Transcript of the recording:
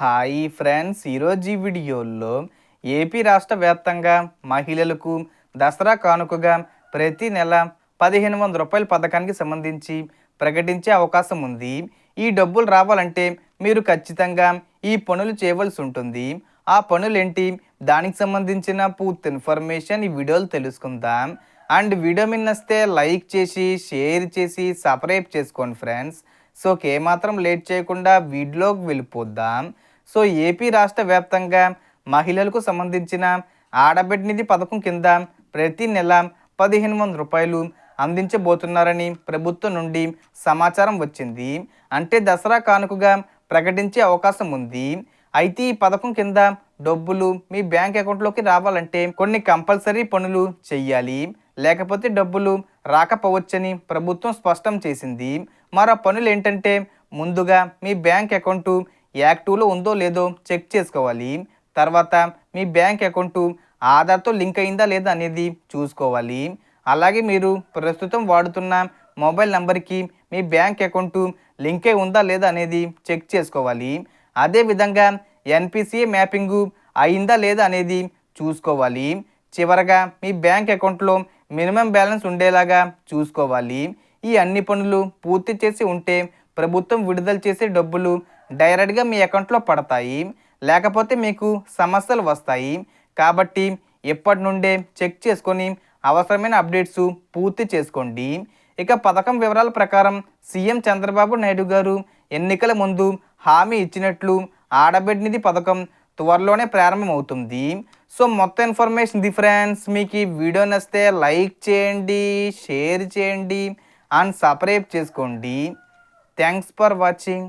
Hi friends ఈరోజు ఈ వీడియోలో ఏపీ రాష్ట్ర వ్యాప్తంగా మహిళలకు దసరా కానుకగా ప్రతి నెల పదిహేను వందల రూపాయల పథకానికి సంబంధించి ప్రకటించే అవకాశం ఉంది. ఈ డబ్బులు రావాలంటే మీరు ఖచ్చితంగా ఈ పనులు చేయవలసి ఉంటుంది. ఆ పనులు ఏంటి దానికి సంబంధించిన పూర్తి ఇన్ఫర్మేషన్ ఈ వీడియోలో తెలుసుకుందాం. అండ్ వీడియో మిన్నస్తే లైక్ చేసి షేర్ చేసి సబ్స్క్రైబ్ చేసుకోండి ఫ్రెండ్స్. సో ఏమాత్రం లేట్ చేయకుండా వీడియోకి వెళ్ళిపోద్దాం సో ఏపీ రాష్ట్ర వ్యాప్తంగా మహిళలకు సంబంధించిన ఆడబిడ్డ నిధి పథకం కింద ప్రతి నెల పదిహేను వందల రూపాయలు అందించబోతున్నారని ప్రభుత్వం నుండి సమాచారం వచ్చింది. అంటే దసరా కానుకగా ప్రకటించే అవకాశం ఉంది. అయితే ఈ పథకం కింద డబ్బులు మీ బ్యాంక్ అకౌంట్లోకి రావాలంటే కొన్ని కంపల్సరీ పనులు చెయ్యాలి. లేకపోతే డబ్బులు రాకపోవచ్చని ప్రభుత్వం స్పష్టం చేసింది. మరో పనులు ఏంటంటే ముందుగా మీ బ్యాంక్ అకౌంటు యాక్టివ్లో ఉందో లేదో చెక్ చేసుకోవాలి. తర్వాత మీ బ్యాంక్ అకౌంటు ఆధార్తో లింక్ అయిందా లేదా అనేది చూసుకోవాలి. అలాగే మీరు ప్రస్తుతం వాడుతున్న మొబైల్ నెంబర్కి మీ బ్యాంక్ అకౌంటు లింక్ అయి ఉందా లేదా అనేది చెక్ చేసుకోవాలి. అదేవిధంగా ఎన్పిసిఏ మ్యాపింగు అయిందా లేదా అనేది చూసుకోవాలి. చివరగా మీ బ్యాంక్ అకౌంట్లో మినిమం బ్యాలెన్స్ ఉండేలాగా చూసుకోవాలి. ఈ అన్ని పనులు పూర్తి చేసి ఉంటే ప్రభుత్వం విడుదల చేసే డబ్బులు డైరెక్ట్గా మీ అకౌంట్లో పడతాయి. లేకపోతే మీకు సమస్యలు వస్తాయి. కాబట్టి ఎప్పటి నుండే చెక్ చేసుకొని అవసరమైన అప్డేట్స్ పూర్తి చేసుకోండి. ఇక పథకం వివరాల ప్రకారం సీఎం చంద్రబాబు నాయుడు గారు ఎన్నికల ముందు హామీ ఇచ్చినట్లు ఆడబిడ్డ నిధి పథకం త్వరలోనే ప్రారంభమవుతుంది. సో మొత్తం ఇన్ఫర్మేషన్ డిఫరెన్స్ ఫ్రెండ్స్. మీకు ఈ వీడియో నచ్చితే లైక్ చేయండి షేర్ చేయండి అండ్ సబ్స్క్రైబ్ చేసుకోండి. Thanks for watching.